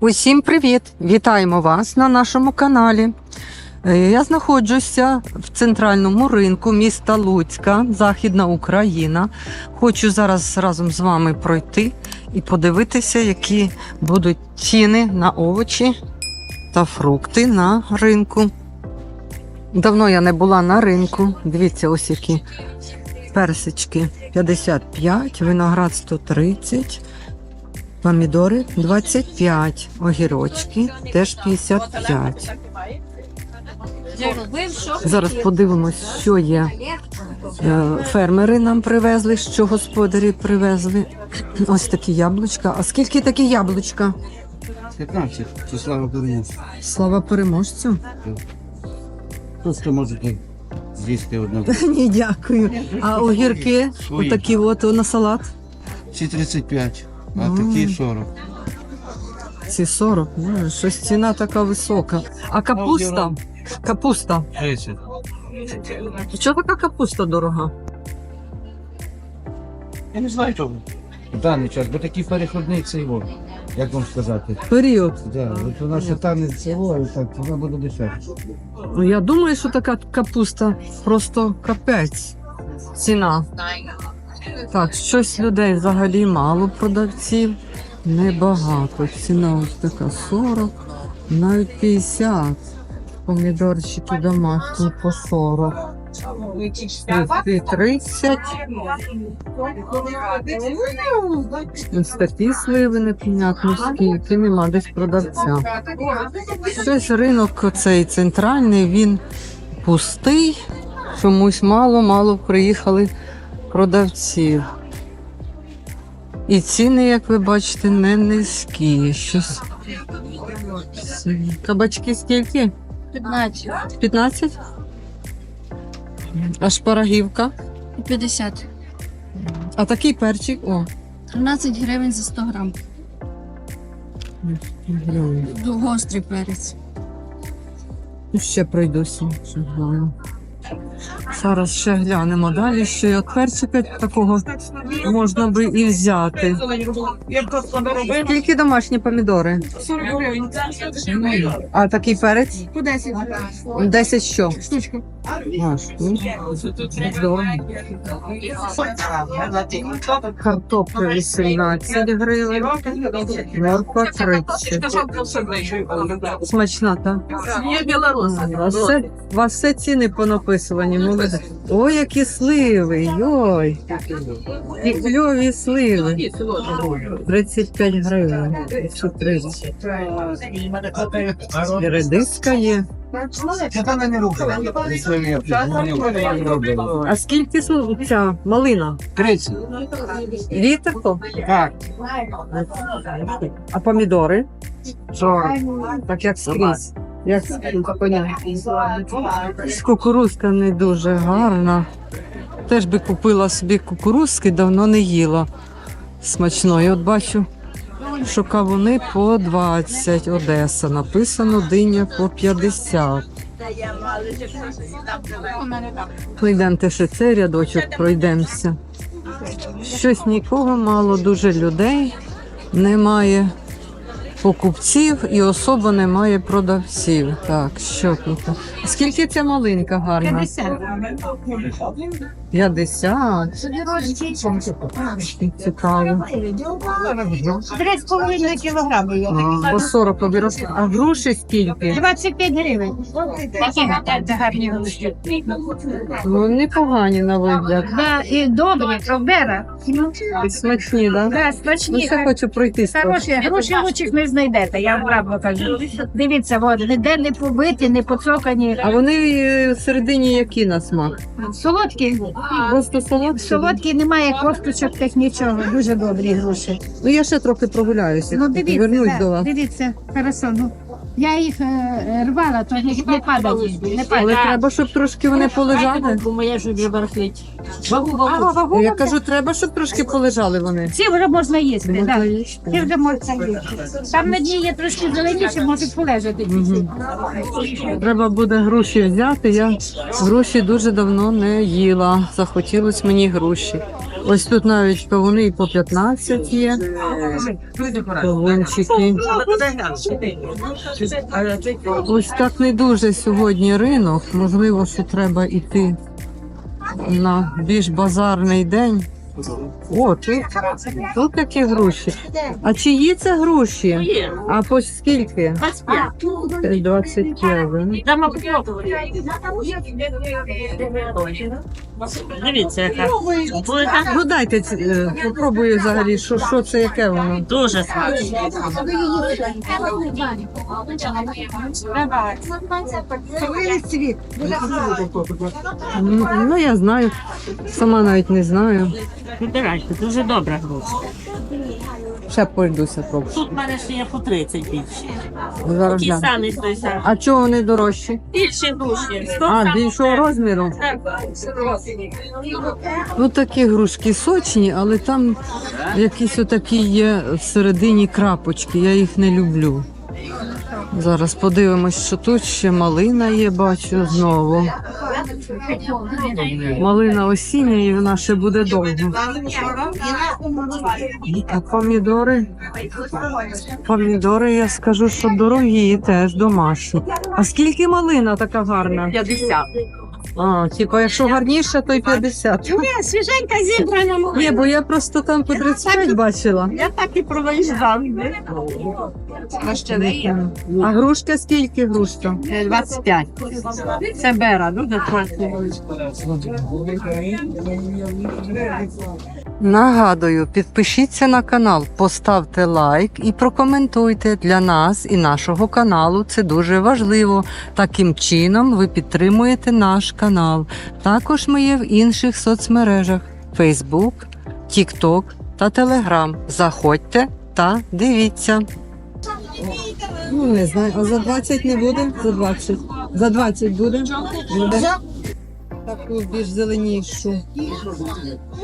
Усім привіт! Вітаємо вас на нашому каналі. Е, Я знаходжуся в центральному ринку міста Луцька, Західна Україна. Хочу зараз разом з вами пройти і подивитися, які будуть ціни на овочі та фрукти на ринку. Давно я не була на ринку. Дивіться, ось які персички 55, виноград 130. Помідори 25, огірочки теж 55. Зараз подивимось, що є. Е, Фермери нам привезли, що господарі привезли. Ось такі яблучка. А скільки такі яблучка? 15, це слава Богу. Слава переможцю. Просто можете з'їсти одну. Ні, дякую. А огірки, отакі от на салат. Ці 35, а М. такі 40. Ці 40. Ну, щось ціна така висока. А капуста? Капуста. 30. Чого така капуста дорога? Я не знаю чого. В даний час, бо такий переходний цей вон. Як вам сказати? Період. Да, от вона ще тане село, і так вона буде дешевше. Ну, я думаю, що така капуста просто капець. Ціна. Так, щось людей взагалі мало продавців. Небагато. Ціна ось така 40, навіть 50. Помідорчики домашні по 40. Ці 30. Ось такі сливи непонятно скільки, нема десь продавця. Щось ринок цей центральний, він пустий. Чомусь мало-мало приїхали продавців. І ціни, як ви бачите, не низькі. Щось. Кабачки скільки? 15. 15? А шпарагівка? 50. А такий перчик? О. 13 гривень за 100 грам. глянь. Гострий перець. Ну, Ще пройдуся. Зараз ще глянемо далі, що як перчика такого можна би і взяти. Скільки домашні помідори? 40 гривень. А такий перець? По 10. 10 що? Штучка. Картопля 18 гривень, морква 30. Смачна, так? Є вас все, ціни понаписувані, молодець. Ой, які сливи, йой. І кльові сливи. 35 гривень. Що 30? І редиска є. А скільки ця малина? 30. Літр? то? Так. А помідори? 40. Так як скрізь. Як скрізь. Кукурузка не дуже гарна. Теж би купила собі кукурузки, давно не їла смачної. От бачу, що кавуни по 20 Одеса. Написано диня по 50. Пройдемте ще цей рядочок, пройдемося. Щось нікого мало, дуже людей немає покупців і особо немає продавців. Так, що тут? Скільки ця малинка гарна? 50. Цікаво. Три з половиною кілограми. А, По 40 обірос. А груші скільки? 25 гривень. Гадайте гарні голубі. Ну, непогані на вигляд. Да, і добрі, пробера. Смачні, так? Да? Да, Ну, смачні. ще хочу пройти. Хороші, гроші лучших не знайдете, я вам правду кажу. Дивіться, от, ніде не побиті, не поцокані. А вони е, всередині які на смак? Солодкі. Просто солодкі? Солодкі, немає косточок, тих нічого. Дуже добрі груші. Ну я ще трохи прогуляюся. Ну, дивіться, Вернусь да, до вас. дивіться, хорошо, ну. Я їх е, рвала, то не, не падають. Не Але треба, щоб трошки вони полежали. Бо моя ж вже барахлить. Я кажу, треба, щоб трошки полежали вони. Ці вже можна їсти. Можна Да. Ці вже можна їсти. Там на дні є трошки зеленіше, можуть полежати. Треба буде груші взяти. Я груші дуже давно не їла. Захотілось мені груші. Ось тут навіть кавуни і по 15 є. Кавунчики. Ось так не дуже сьогодні ринок. Можливо, що треба йти на більш базарний день. О, тут, тут такі груші. А чиї це груші? А по скільки? 25. 25. Дамо Дивіться, яка. Буде Ну дайте е, попробую взагалі, що, що це яке воно. дуже смачно. Ну, ну я знаю. Сама навіть не знаю. Вибирайте, дуже добра грушка. Ще пойдуся пробую. Тут в мене ще є по 30 більше. Зараз Ті дам. самі той. А чого вони дорожчі? Більше груші. Сто А, більшого розміру. Так. Ну такі грушки сочні, але там якісь отакі є всередині крапочки. Я їх не люблю. Зараз подивимось, що тут ще малина є, бачу знову. Малина осіння і вона ще буде довго. А помідори? Помідори, я скажу, що дорогі, теж домашні. А скільки малина така гарна? 50. А, типа, якщо гарніше, то й 50. Ні, свіженька зібрана. Ні, бо я просто там по 35 бачила. Я так і проїжджав. А грушка скільки грушка? 25. Це бера, дуже смачно. Нагадую, підпишіться на канал, поставте лайк і прокоментуйте для нас і нашого каналу. Це дуже важливо. Таким чином ви підтримуєте наш канал. Також ми є в інших соцмережах: Facebook, TikTok та Telegram. Заходьте та дивіться. Ну, не знаю, а за 20 не буде? За 20. За 20 буде? Буде. Таку більш зеленішу.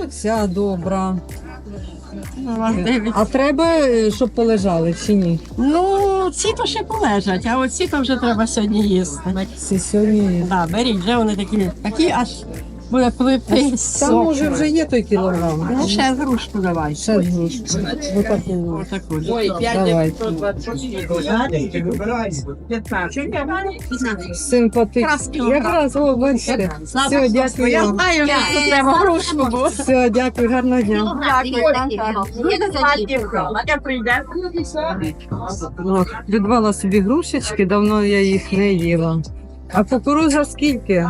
Оця добра. А треба, е, щоб полежали чи ні? Ну, ці то ще полежать, а оці то вже треба сьогодні їсти. Ці сьогодні. Да, беріть, вже вони такі, такі аж буде плити. Там може вже є той кілограм. Ну, ще грушку давай. Ще грушку. Отаку. Отаку. Давайте. Симпатично. Якраз, о, бачите. Все, дякую. Я знаю, що треба грушку було. Все, дякую, гарного дня. От, Придбала собі грушечки, давно я їх не їла. А кукуруза скільки?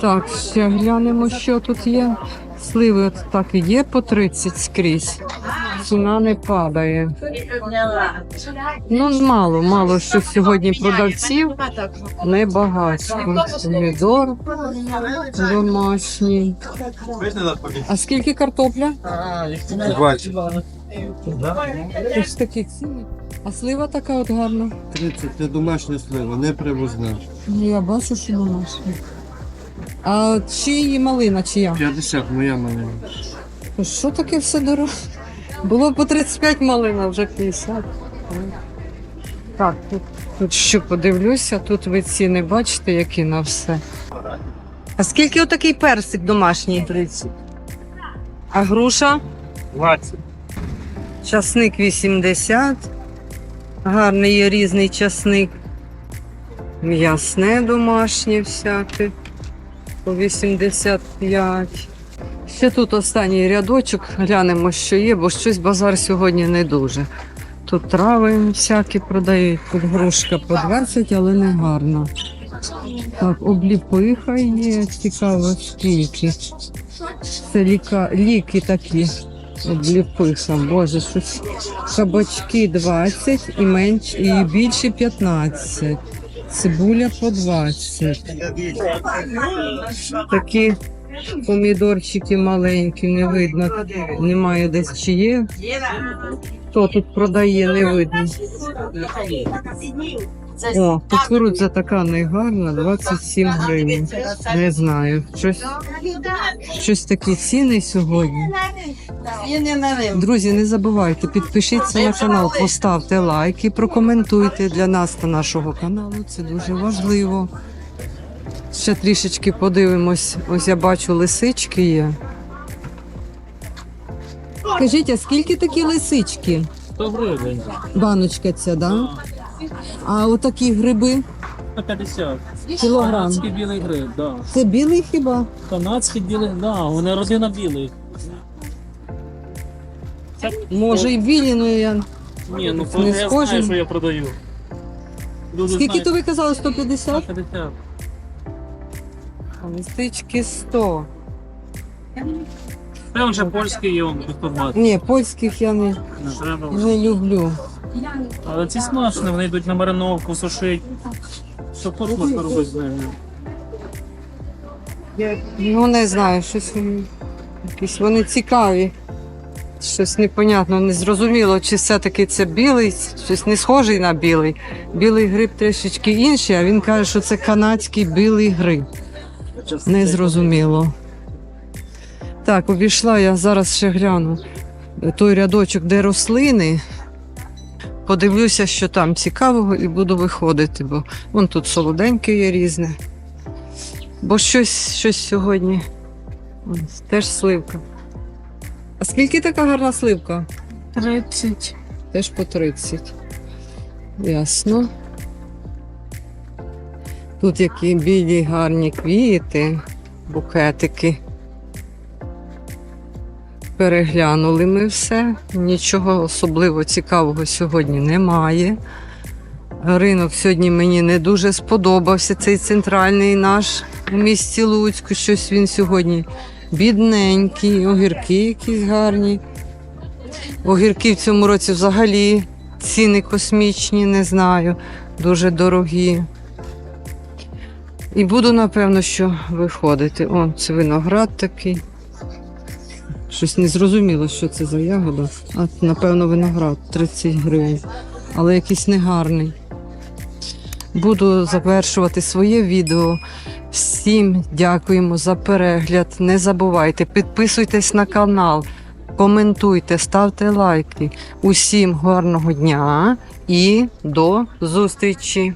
Так, ще глянемо, що тут є. Сливи от так і є по 30 скрізь. Ціна не падає. Ну, мало, мало що сьогодні продавців. Небагато. Помідор домашній. А скільки картопля? Ось такі ціни. А слива така от гарна. 30 це домашня слива, не привозна. Ну, я бачу, що домашня. А чиї малина, чия? 50 моя малина. Що таке все дорого? Було по 35 малина, вже 50. Так, тут, тут що подивлюся, тут ви ціни бачите, які на все. А скільки отакий персик домашній? 30. А груша? 20. Часник 80. Гарний є різний часник. М'ясне домашнє всяке. По 85. Ще тут останній рядочок. Глянемо, що є, бо щось базар сьогодні не дуже. Тут трави всякі продають, тут грушка по 20, але не гарна. Так, обліпиха є, цікаво скільки. Це ліка, ліки такі. Обліпиха, боже, щось. Кабачки 20 і менш, і більше 15. Цибуля по 20. Такі Помідорчики маленькі, не видно. Немає десь чи є. Хто тут продає, не видно. О, кукурудза така негарна, 27 гривень. Не знаю. Щось, щось такі ціни сьогодні. Друзі, не забувайте, підпишіться на канал, поставте лайк і прокоментуйте для нас та нашого каналу. Це дуже важливо. Ще трішечки подивимось. Ось я бачу, лисички є. Скажіть, а скільки такі лисички? 100 гривень. Баночка ця, да? А отакі гриби? На 50. Кілограм. Канадський білий гриб, да. Це білий хіба? Канадський білий, да, вони родина білих. Це, Може і білі, ну я. ні, ну не я схожі? знаю, що я продаю. Люди Скільки знають, то ви казали? 150? 150. А листички 100. Це вже польський є, он, без. Ні, польських я не, Не треба. не люблю. Але ці смачні, вони йдуть на мариновку, сушить. Що порубати робити з ними? Ну не знаю, щось вони- якісь вони цікаві. Щось непонятно, не зрозуміло, чи все-таки це білий, щось не схожий на білий. Білий гриб трішечки інший, а він каже, що це канадський білий гриб. Не зрозуміло. Так, обійшла я зараз ще гляну той рядочок, де рослини. Подивлюся, що там цікавого, і буду виходити, бо вон тут солоденьке є різне. Бо щось, щось сьогодні. Ось, теж сливка. А скільки така гарна сливка? 30. Теж по 30. Ясно. Тут які білі гарні квіти, букетики. Переглянули ми все. Нічого особливо цікавого сьогодні немає. Ринок сьогодні мені не дуже сподобався, цей центральний наш у місті Луцьку. Щось він сьогодні бідненький, огірки якісь гарні. Огірки в цьому році взагалі ціни космічні, не знаю, дуже дорогі. І буду, напевно, що виходити. О, це виноград такий. Щось не зрозуміло, що це за ягода. А, напевно, виноград 30 гривень, але якийсь негарний. Буду завершувати своє відео. Всім дякуємо за перегляд. Не забувайте, підписуйтесь на канал, коментуйте, ставте лайки. Усім гарного дня і до зустрічі!